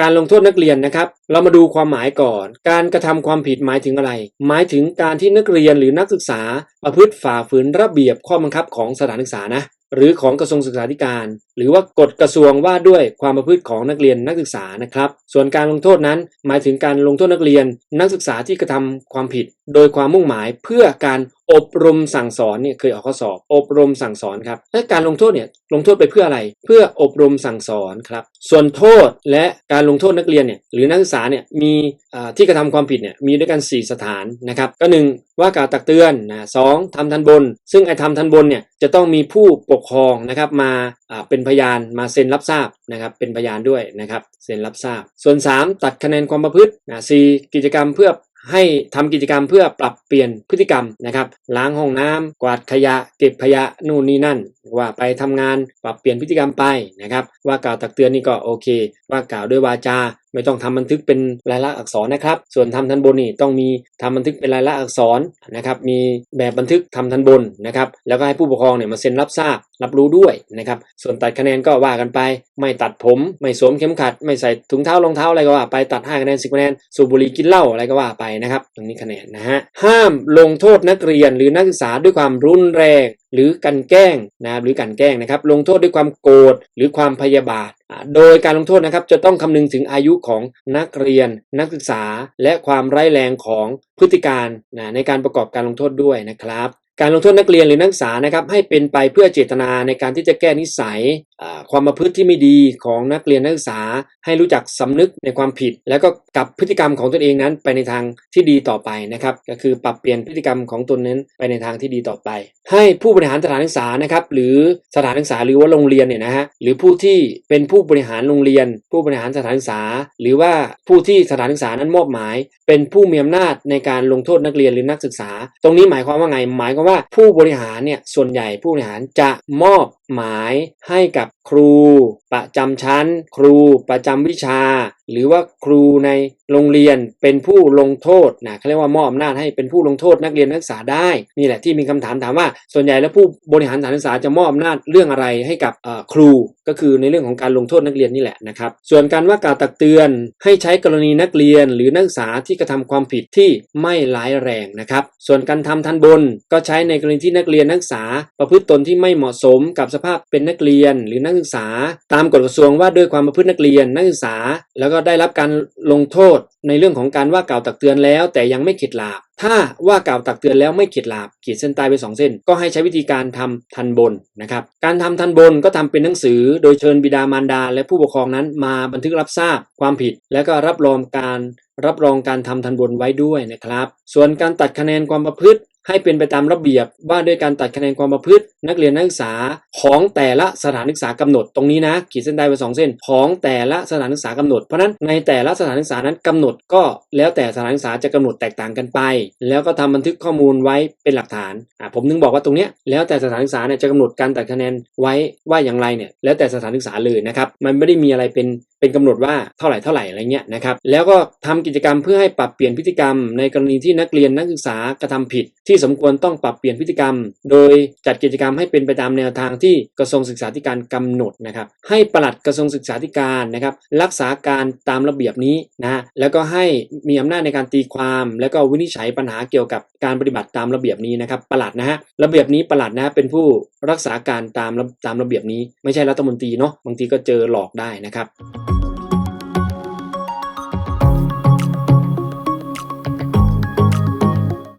การลงโทษนักเรียนนะครับ เรามาดูความหมายก่อน การกระทำความผิดหมายถึงอะไร หมายถึงการที่นักเรียนหรือนักศึกษา ประพฤติฝ่าฝืนระเบียบข้อบังคับของสถานศึกษานะ หรือของกระทรวงศึกษาธิการ หรือว่ากฎกระทรวงว่าด้วยความประพฤติของนักเรียนนักศึกษานะครับ ส่วนการลงโทษนั้น หมายถึงการลงโทษนักเรียน นักศึกษาที่กระทำความผิด โดยความมุ่งหมายเพื่อการ อบรมสั่งสอนเนี่ยเคยออกข้อสอบ อบรมสั่งสอนครับและการลงโทษเนี่ยลงโทษไปเพื่ออะไร เพื่ออบรมสั่งสอนครับส่วนโทษและการลงโทษนักเรียนเนี่ยหรือนักศึกษาเนี่ยมีที่กระทำความผิดเนี่ยมีด้วยกัน 4 สถานนะครับก็หนึ่งว่ากล่าวตักเตือนนะสองทำทันบน ซึ่งไอ้ทำทันบนเนี่ยจะต้องมีผู้ปกครองนะครับมาเป็นพยานมาเซ็นรับทราบนะครับเป็นพยานด้วยนะครับเซ็นรับทราบ ส่วน 3 ตัดคะแนนความประพฤตินะสี่กิจกรรมเพื่อ ให้ทำกิจกรรมเพื่อปรับเปลี่ยนพฤติกรรมนะครับล้างห้องน้ำกวาดขยะ เก็บขยะนู่นนี่นั่น ว่าไปทำงานปรับเปลี่ยนพฤติกรรมไปนะครับ ว่ากล่าวตักเตือนนี่ก็โอเค ว่ากล่าวด้วยวาจา ไม่ต้องทำบันทึกเป็นลายลักษณ์อักษรนะครับ ส่วนทำทันบนนี่ต้องมีทำบันทึกเป็นลายลักษณ์อักษรนะครับ มีแบบบันทึกทำทันบนนะครับ แล้วก็ให้ผู้ปกครองเนี่ยมาเซ็นรับทราบรับรู้ด้วยนะครับ ส่วนตัดคะแนนก็ว่ากันไป ไม่ตัดผม ไม่สวมเข็มขัด ไม่ใส่ถุงเท้ารองเท้าอะไรก็ว่าไป ตัด 5 คะแนน10คะแนน สูบบุหรี่กินเหล้าอะไรก็ว่าไปนะครับ ตรงนี้คะแนนนะฮะ ห้ามลงโทษนักเรียนหรือนักศึกษาด้วยความรุนแรง หรือการแกล้งนะครับหรือการแกล้งนะครับ ลงโทษด้วยความโกรธหรือความพยาบาท โดยการลงโทษนะครับจะต้องคำนึงถึงอายุของนักเรียน นักศึกษา และความร้ายแรงของพฤติการนะในการประกอบการลงโทษด้วยนะครับ การลงโทษนักเรียนหรือนักศึกษานะครับให้เป็นไปเพื่อเจตนาในการที่จะแก้นิสัยความประพฤติที่ไม่ดีของนักเรียนนักศึกษา ให้รู้จักสำนึกในความผิด แล้วก็กลับพฤติกรรมของตนเองนั้นไปในทางที่ดีต่อไปนะครับก็คือปรับเปลี่ยนพฤติกรรมของตนนั้นไปในทางที่ดีต่อไป ให้ผู้บริหารสถานศึกษานะครับหรือสถานศึกษาหรือว่าโรงเรียนเนี่ยนะฮะหรือผู้ที่เป็นผู้บริหารโรงเรียน ผู้บริหารสถานศึกษา หรือว่าผู้ที่สถานศึกษานั้นมอบหมาย เป็นผู้มีอำนาจในการลงโทษนักเรียนหรือนักศึกษา ตรงนี้หมายความว่าไงหมายความว่าผู้บริหารเนี่ยส่วนใหญ่ผู้บริหารจะมอบหมายให้กับครู ประจำชั้น ครูประจำวิชา หรือว่าครูในโรงเรียนเป็นผู้ลงโทษนะเขาเรียกว่ามอบอำนาจให้เป็นผู้ลงโทษนักเรียนนักศึกษาได้นี่แหละที่มีคำถามถามว่า ส่วนใหญ่แล้วผู้บริหารสถานศึกษาจะมอบอำนาจเรื่องอะไรให้กับครูก็คือในเรื่องของการลงโทษนักเรียนนี่แหละนะครับ ส่วนการว่ากล่าวตักเตือนให้ใช้กรณีนักเรียน หรือนักศึกษาที่กระทำความผิดที่ไม่ร้ายแรงนะครับส่วนการทำทันบนก็ใช้ในกรณีที่นักเรียนนักศึกษา ประพฤติตนที่ไม่เหมาะสมกับสภาพเป็นนักเรียนหรือนักศึกษาตามกฎกระทรวงว่าด้วยความประพฤตินักเรียนนักศึกษา แล้วก็ได้รับการลงโทษในเรื่องของการว่ากล่าวตักเตือนแล้ว แต่ยังไม่เข็ดหลาบ ถ้าว่ากล่าวตักเตือนแล้วไม่เข็ดหลาบขีดเส้นใต้ไปสองเส้น ก็ให้ใช้วิธีการทำทันบนนะครับการทำทันบนก็ทำเป็นหนังสือ โดยเชิญบิดามารดา และผู้ปกครองนั้นมาบันทึกรับทราบความผิด แล้วก็รับรองการรับรองการทำทันบนไว้ด้วยนะครับ ส่วนการตัดคะแนนความประพฤติ ให้เป็นไปตามระเบียบว่าด้วยการตัดคะแนนความประพฤตินักเรียนนักศึกษาของแต่ละสถานศึกษากำหนดตรงนี้นะขีดเส้นใต้ไปสองเส้นของแต่ละสถานศึกษากำหนดเพราะนั้นในแต่ละสถานศึกษานั้นกำหนดก็แล้วแต่สถานศึกษาจะกำหนดแตกต่างกันไป แล้วก็ทำบันทึกข้อมูลไว้เป็นหลักฐานอ่าผมถึงบอกว่าตรงเนี้ยแล้วแต่สถานศึกษาเนี่ยจะกำหนดการตัดคะแนนไว้ว่าอย่างไรเนี่ยแล้วแต่สถานศึกษาเลยนะครับมันไม่ได้มีอะไรเป็น เป็นกำหนดว่าเท่าไหร่เท่าไหร่อะไรเงี้ยนะครับแล้วก็ทำกิจกรรมเพื่อให้ปรับเปลี่ยนพฤติกรรม ในกรณีที่นักเรียนนักศึกษากระทำผิด ที่สมควรต้องปรับเปลี่ยนพฤติกรรม โดยจัดกิจกรรมให้เป็นไปตามแนวทางที่กระทรวงศึกษาธิการกำหนดนะครับให้ปลัดกระทรวงศึกษาธิการนะครับรักษาการตามระเบียบนี้นะฮะแล้วก็ให้มีอำนาจในการตีความ แล้วก็วินิจฉัยปัญหาเกี่ยวกับการปฏิบัติตามระเบียบนี้นะครับปลัดนะฮะระเบียบนี้ปลัดนะฮะเป็นผู้รักษาการตามระตามระเบียบนี้ ไม่ใช่รัฐมนตรีเนาะบางทีก็เจอหลอกได้นะครับ